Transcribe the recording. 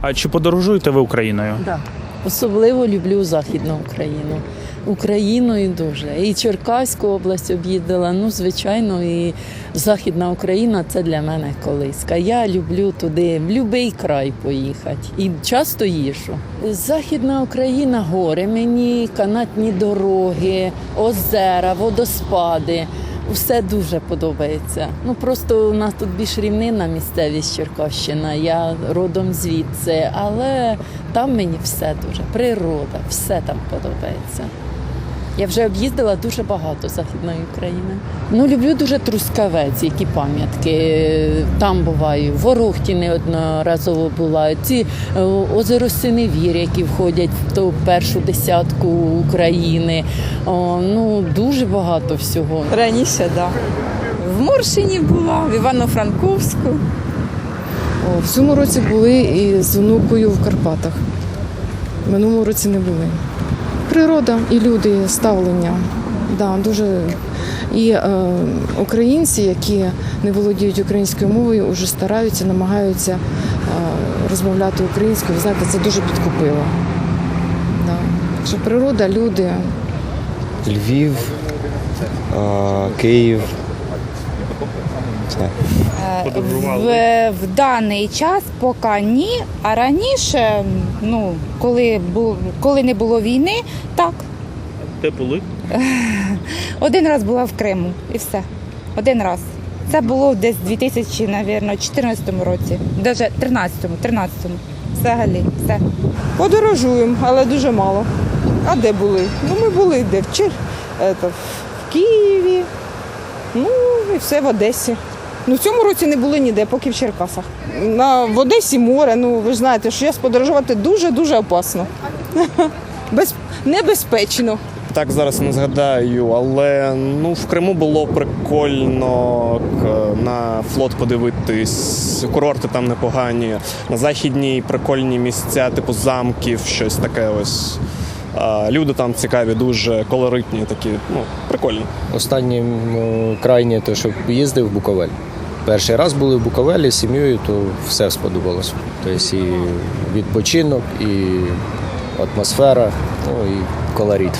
А чи подорожуєте ви Україною? Да. Особливо люблю Західну Україну. Україною дуже. І Черкаську область об'їздила. Ну, звичайно, і Західна Україна це для мене колиска. Я люблю туди, в будь-який край поїхати. І часто їжу. Західна Україна гори мені, канатні дороги, озера, водоспади. Все дуже подобається. Ну просто у нас тут більш рівнина місцевість Черкащина. Я родом звідси, але там мені все дуже природа, все там подобається. Я вже об'їздила дуже багато західної України. Ну, люблю дуже Трускавець, які пам'ятки. Там буваю. В Ворохті неодноразово була. Ці е, озеро Синевір, які входять в ту першу десятку України. О, ну, дуже багато всього. Раніше, так. Да. В Моршині була, в Івано-Франковську. О, В цьому році були і з онукою в Карпатах. В минулому році не були. Природа і люди, ставлення. Да, дуже. І е, українці, які не володіють українською мовою, вже стараються, намагаються е, розмовляти українською. Ви знаєте, це дуже підкупило. Да. Що природа, люди, Львів, е, Київ. Все. В, в даний час поки ні. А раніше, ну коли бу, коли не було війни, так Де були? один раз була в Криму і все. Один раз. Це було десь у 2014 році, навіть 13-му, 13-му. Взагалі, все. Подорожуємо, але дуже мало. А де були? Ну, ми були де? В, Чер... ето, в Києві, ну і все в Одесі. Ну, в цьому році не були ніде, поки в Черкасах. На, в Одесі море, ну ви ж знаєте, що я подорожувати дуже-дуже опасно. Без... Небезпечно. Так зараз не згадаю, але ну в Криму було прикольно на флот подивитись. Курорти там непогані. На західній прикольні місця, типу замків, щось таке ось. Люди там цікаві, дуже колоритні, такі, ну, прикольно. Останнім е, крайнє те, що їздив в Буковель. Перший раз були в Буковелі з сім'єю, то все сподобалось. Тобто і відпочинок, і атмосфера, ну і колорит.